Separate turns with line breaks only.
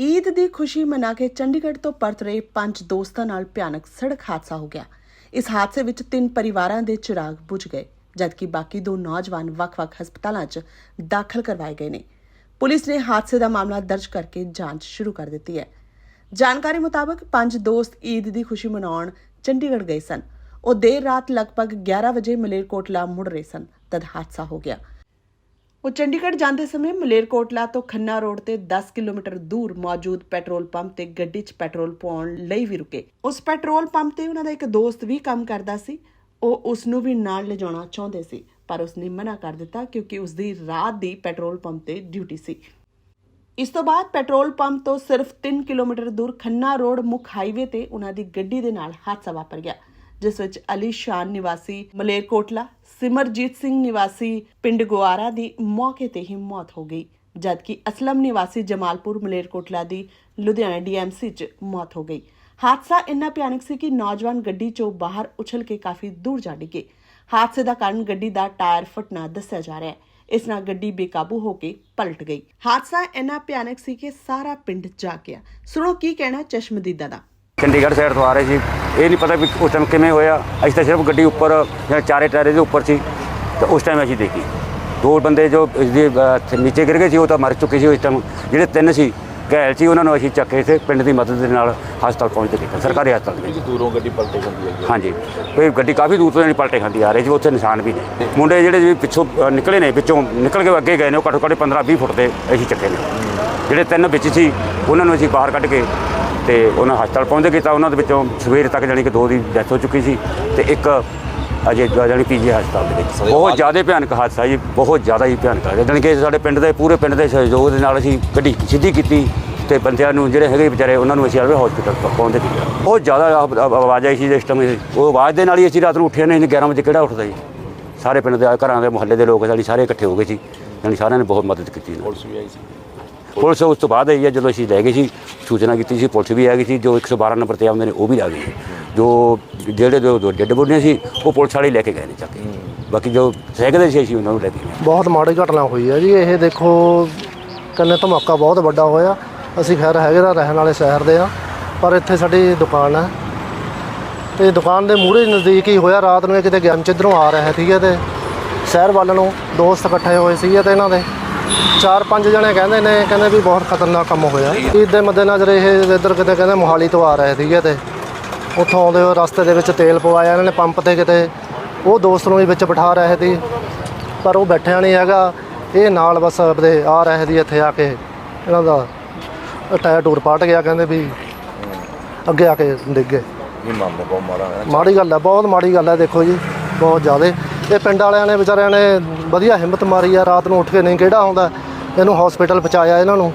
ਈਦ ਦੀ ਖੁਸ਼ੀ ਮਨਾ ਕੇ ਚੰਡੀਗੜ੍ਹ ਤੋਂ ਪਰਤ ਰਹੇ ਪੰਜ ਦੋਸਤਾਂ ਨਾਲ ਭਿਆਨਕ ਸੜਕ ਹਾਦਸਾ ਹੋ ਗਿਆ। ਇਸ ਹਾਦਸੇ ਵਿੱਚ ਤਿੰਨ ਪਰਿਵਾਰਾਂ ਦੇ ਚਿਰਾਗ ਬੁਝ ਗਏ, ਜਦਕਿ ਬਾਕੀ ਦੋ ਨੌਜਵਾਨ ਵੱਖ-ਵੱਖ ਹਸਪਤਾਲਾਂ 'ਚ ਦਾਖਲ ਕਰਵਾਏ ਗਏ ਨੇ। ਪੁਲਿਸ ਨੇ ਹਾਦਸੇ ਦਾ ਮਾਮਲਾ ਦਰਜ ਕਰਕੇ ਜਾਂਚ ਸ਼ੁਰੂ ਕਰ ਦਿੱਤੀ ਹੈ। ਜਾਣਕਾਰੀ ਮੁਤਾਬਕ ਪੰਜ ਦੋਸਤ ਈਦ ਦੀ ਖੁਸ਼ੀ ਮਨਾਉਣ ਚੰਡੀਗੜ੍ਹ ਗਏ ਸਨ। ਉਹ ਦੇਰ ਰਾਤ ਲਗਭਗ 11 ਵਜੇ ਮਲੇਰਕੋਟਲਾ ਮੁੜ ਰਹੇ ਸਨ, ਤਦ ਹਾਦਸਾ ਹੋ ਗਿਆ। ਉਹ ਚੰਡੀਗੜ੍ਹ ਜਾਂਦੇ ਸਮੇਂ ਮਲੇਰਕੋਟਲਾ ਤੋਂ ਖੰਨਾ ਰੋਡ ਤੇ 10 ਕਿਲੋਮੀਟਰ ਦੂਰ ਮੌਜੂਦ ਪੈਟਰੋਲ ਪੰਪ ਤੇ ਗੱਡੀ 'ਚ ਪੈਟਰੋਲ ਪਾਉਣ ਲਈ ਵੀ ਰੁਕੇ। ਉਸ ਪੈਟਰੋਲ ਪੰਪ ਤੇ ਉਹਨਾਂ ਦਾ ਇੱਕ ਦੋਸਤ ਵੀ ਕੰਮ ਕਰਦਾ ਸੀ। ਉਹ ਉਸ ਨੂੰ ਵੀ ਨਾਲ ਲਿਜਾਉਣਾ ਚਾਹੁੰਦੇ ਸੀ, ਪਰ ਉਸਨੇ ਮਨਾ ਕਰ ਦਿੱਤਾ ਕਿਉਂਕਿ ਉਸ ਦੀ ਰਾਤ ਦੀ ਪੈਟਰੋਲ ਪੰਪ ਤੇ ਡਿਊਟੀ ਸੀ। ਇਸ ਤੋਂ ਬਾਅਦ ਪੈਟਰੋਲ ਪੰਪ ਤੋਂ ਸਿਰਫ 3 ਕਿਲੋਮੀਟਰ ਦੂਰ ਖੰਨਾ ਰੋਡ ਮੁੱਖ ਹਾਈਵੇ ਤੇ ਉਹਨਾਂ ਦੀ ਗੱਡੀ ਦੇ ਨਾਲ ਹਾਦਸਾ ਵਾਪਰ ਗਿਆ। ਜਿਸ ਵਿੱਚ ਅਲੀ ਸ਼ਾਨ ਨਿਵਾਸੀ ਮਲੇਰਕੋਟਲਾ ਸਿਮਰਜੀਤ ਸਿੰਘ ਨਿਵਾਸੀ ਪਿੰਡ ਗੁਆਰਾ ਦੀ ਮੌਕੇ ਤੇ ਹੀ ਮੌਤ ਹੋ ਗਈ, ਜਦਕਿ ਅਸਲਮ ਨਿਵਾਸੀ ਜਮਾਲਪੁਰ ਮਲੇਰਕੋਟਲਾ ਦੀ ਲੁਧਿਆਣਾ ਡੀਐਮਸੀ 'ਚ ਮੌਤ ਹੋ ਗਈ। ਹਾਦਸਾ ਇੰਨਾ ਭਿਆਨਕ ਸੀ ਕਿ ਨੌਜਵਾਨ ਗੱਡੀ 'ਚੋਂ ਬਾਹਰ ਉਛਲ ਕੇ ਕਾਫੀ ਦੂਰ ਜਾ ਡਿੱਗੇ। ਹਾਦਸੇ ਦਾ ਕਾਰਨ ਗੱਡੀ ਦਾ ਟਾਇਰ ਫਟਣਾ ਦੱਸਿਆ ਜਾ ਰਿਹਾ ਹੈ। ਇਸ ਨਾਲ ਗੱਡੀ ਬੇਕਾਬੂ ਹੋ ਕੇ ਪਲਟ ਗਈ। ਹਾਦਸਾ ਇੰਨਾ ਭਿਆਨਕ ਸੀ ਕਿ ਸਾਰਾ ਪਿੰਡ ਜਾ ਗਿਆ। ਸੁਣੋ ਕੀ ਕਹਿਣਾ ਚਸ਼ਮਦੀਦਾ ਦਾ।
ਚੰਡੀਗੜ੍ਹ ਸਾਈਡ ਤੋਂ ਆ ਰਹੇ ਸੀ। ਇਹ ਨਹੀਂ ਪਤਾ ਵੀ ਉਸ ਟਾਈਮ ਕਿਵੇਂ ਹੋਇਆ। ਅਸੀਂ ਤਾਂ ਸਿਰਫ ਗੱਡੀ ਉੱਪਰ ਜਿਹੜਾ ਚਾਰੇ ਟਾਇਰੇ ਦੇ ਉੱਪਰ ਸੀ। ਤੇ ਉਸ ਟਾਈਮ ਅਸੀਂ ਦੇਖੀ। ਦੋ ਬੰਦੇ ਜੋ ਇਸਦੇ ਨੀਚੇ ਗਿਰ ਗਏ ਸੀ ਉਹ ਤਾਂ ਮਰ ਚੁੱਕੇ ਸੀ ਉਸ ਟਾਈਮ ਜਿਹੜੇ ਤਿੰਨ ਸੀ ਘਾਇਲ ਸੀ ਉਹਨਾਂ ਨੂੰ ਅਸੀਂ ਚੱਕ ਇੱਥੇ ਪਿੰਡ ਦੀ ਮਦਦ ਦੇ ਨਾਲ ਹਸਪਤਾਲ ਪਹੁੰਚਦੇ ਕੀਤਾ ਸਰਕਾਰੀ ਹਸਪਤਾਲ ਦੇ ਵਿੱਚ।
ਦੂਰੋਂ ਗੱਡੀ ਪਲਟੇ ਜਾਂਦੀ ਹੈ
ਹਾਂਜੀ। ਕੋਈ ਗੱਡੀ ਕਾਫੀ ਦੂਰ ਤੋਂ ਜਿਹੜੀ ਪਲਟੇ ਖਾਂਦੀ ਆ ਰਹੀ ਸੀ ਉੱਥੇ ਨਿਸ਼ਾਨ ਵੀ ਨੇ। ਮੁੰਡੇ ਜਿਹੜੇ ਵੀ ਪਿੱਛੋਂ ਨਿਕਲੇ ਨੇ ਵਿੱਚੋਂ ਨਿਕਲ ਕੇ ਅੱਗੇ ਗਏ ਨੇ ਉਹ ਘੱਟੋ ਘੱਟ 15 20 ਫੁੱਟ ਦੇ ਅਸੀਂ ਚੱਕੇ ਨੇ। ਜਿਹੜੇ ਤਿੰਨ ਵਿੱਚ ਸੀ ਉਹਨਾਂ ਨੂੰ ਅਸੀਂ ਬਾਹਰ ਕੱਢ ਕੇ ਤੇ ਉਹਨਾਂ ਹਸਪਤਾਲ ਪਹੁੰਚਦੇ ਕੀਤਾ ਉਹਨਾਂ ਦੇ ਵਿੱਚੋਂ ਸਵੇਰ ਤੱਕ ਜਾਣੀ ਕਿ ਦੋ ਦੀ ਡੈਥ ਹੋ ਚੁੱਕੀ ਸੀ ਤੇ ਇੱਕ ਅਜੇ ਜਾਣੀ ਪੀਜੀ ਹਸਪਤਾਲ ਦੇ ਵਿੱਚ। ਬਹੁਤ ਜ਼ਿਆਦਾ ਭਿਆਨਕ ਹਾਦਸਾ ਜੀ ਬਹੁਤ ਜ਼ਿਆਦਾ ਹੀ ਭਿਆਨਕ ਹੈ ਜਾਣੀ ਕਿ ਸਾਡੇ ਪਿੰਡ ਦੇ ਪੂਰੇ ਪਿੰਡ ਦੇ ਸਹਿਯੋਗ ਦੇ ਨਾਲ ਅਸੀਂ ਗੱਡੀ ਸਿੱਧੀ ਕੀਤੀ ਤੇ ਬੰਦਿਆਂ ਨੂੰ ਜਿਹੜੇ ਹੈਗੇ ਵਿਚਾਰੇ ਉਹਨਾਂ ਨੂੰ ਅਸੀਂ ਆਲਵੇ ਹਸਪੀਟਲ ਪਹੁੰਚਦੇ ਕੀਤਾ। ਬਹੁਤ ਜ਼ਿਆਦਾ ਆਵਾਜ਼ ਆਈ ਸੀ ਜਿਸ ਟਾਈਮ ਉਹ ਆਵਾਜ਼ ਦੇ ਨਾਲ ਹੀ ਅਸੀਂ ਰਾਤ ਨੂੰ ਉੱਠੇ ਨਹੀਂ 11 ਵਜੇ ਕਿਹੜਾ ਉੱਠਦਾ ਜੀ? ਸਾਰੇ ਪਿੰਡ ਦੇ ਘਰਾਂ ਦੇ ਮੁਹੱਲੇ ਦੇ ਲੋਕ ਜਾਣੀ ਸਾਰੇ ਇਕੱਠੇ ਹੋ ਗਏ ਸੀ। ਜਾਣੀ ਸਾਰਿਆਂ ਨੇ ਬਹੁਤ ਮਦਦ ਕੀਤੀ।
ਪੁਲਿਸ ਵੀ ਆਈ ਸੀ।
ਪੁਲਿਸ ਉਸ ਤੋਂ ਬਾਅਦ ਆਈ ਹੈ ਜਦੋਂ ਅਸੀਂ ਲੈ ਗਏ ਸੀ। ਸੂਚਨਾ ਕੀਤੀ ਸੀ, ਪੁਲਿਸ ਵੀ ਆ ਗਈ ਸੀ, ਜੋ 112 ਨੰਬਰ ਤੇ ਆਉਂਦੇ ਨੇ, ਉਹ ਵੀ ਆ ਗਏ ਜੋ ਜਿਹੜੇ ਜੋ ਜੋ ਡੈੱਡ ਬੋਡੀਆਂ ਸੀ, ਉਹ ਪੁਲਿਸ ਵਾਲੇ ਲੈ ਕੇ ਗਏ ਨੇ ਚੱਕ ਕੇ। ਬਾਕੀ ਜੋ ਸਹਿਕਦੇ ਸੀ, ਅਸੀਂ ਉਹਨਾਂ ਨੂੰ ਲੈ ਕੇ ਗਏ।
ਬਹੁਤ ਮਾੜੀ ਘਟਨਾ ਹੋਈ ਹੈ ਜੀ, ਇਹ ਦੇਖੋ, ਕੰਨੇ ਧਮਾਕਾ ਬਹੁਤ ਵੱਡਾ ਹੋਇਆ। ਅਸੀਂ ਖੈਰ ਹੈਗੇ ਦਾ ਰਹਿਣ ਵਾਲੇ ਸ਼ਹਿਰ ਦੇ ਆ, ਪਰ ਇੱਥੇ ਸਾਡੀ ਦੁਕਾਨ ਹੈ ਤੇ ਦੁਕਾਨ ਦੇ ਮੂਹਰੇ ਨਜ਼ਦੀਕ ਹੀ ਹੋਇਆ, ਰਾਤ ਨੂੰ ਇਹ ਕਿਤੇ ਗਿਆਨ ਚ ਇੱਧਰੋਂ ਆ ਰਿਹਾ ਸੀਗੇ ਤੇ ਸ਼ਹਿਰ ਵੱਲ ਨੂੰ ਦੋਸਤ ਇਕੱਠੇ ਹੋਏ ਸੀਗੇ ਤੇ ਇਹਨਾਂ ਦੇ। ਚਾਰ ਪੰਜ ਜਣੇ ਕਹਿੰਦੇ ਨੇ ਕਹਿੰਦੇ ਵੀ ਬਹੁਤ ਖਤਰਨਾਕ ਕੰਮ ਹੋਇਆ। ਈਦ ਦੇ ਮੱਦੇਨਜ਼ਰ ਇਹ ਇੱਧਰ ਕਿਤੇ ਕਹਿੰਦੇ ਮੋਹਾਲੀ ਤੋਂ ਆ ਰਹੇ ਸੀਗੇ ਤੇ ਉੱਥੋਂ ਆਉਂਦੇ ਹੋਏ ਰਸਤੇ ਦੇ ਵਿੱਚ ਤੇਲ ਪਵਾਇਆ ਇਹਨਾਂ ਨੇ ਪੰਪ ਤੇ ਕਿਤੇ। ਉਹ ਦੋਸਤ ਨੂੰ ਵੀ ਵਿੱਚ ਬਿਠਾ ਰਹੇ ਸੀ ਪਰ ਉਹ ਬੈਠਿਆ ਨਹੀਂ ਹੈਗਾ। ਇਹ ਨਾਲ ਬਸ ਆਪਦੇ ਆ ਰਹੇ ਸੀ ਇੱਥੇ ਆ ਕੇ। ਇਹਨਾਂ ਦਾ ਟਾਇਰ ਟੂਰ ਪਾਟ ਗਿਆ ਕਹਿੰਦੇ ਵੀ ਅੱਗੇ ਆ ਕੇ ਡਿੱਗ ਗਏ। ਮਾੜੀ ਗੱਲ ਹੈ ਬਹੁਤ ਮਾੜੀ ਗੱਲ ਹੈ ਦੇਖੋ ਜੀ ਬਹੁਤ ਜ਼ਿਆਦਾ। ਇਹ ਪਿੰਡ ਵਾਲਿਆਂ ਨੇ ਵਿਚਾਰਿਆਂ ਨੇ ਵਧੀਆ ਹਿੰਮਤ ਮਾਰੀ ਆ, ਰਾਤ ਨੂੰ ਉੱਠ ਕੇ ਨਹੀਂ ਕਿਹੜਾ ਆਉਂਦਾ। ਇਹਨੂੰ ਹਸਪੀਟਲ ਪਹੁੰਚਾਇਆ ਇਹਨਾਂ ਨੂੰ।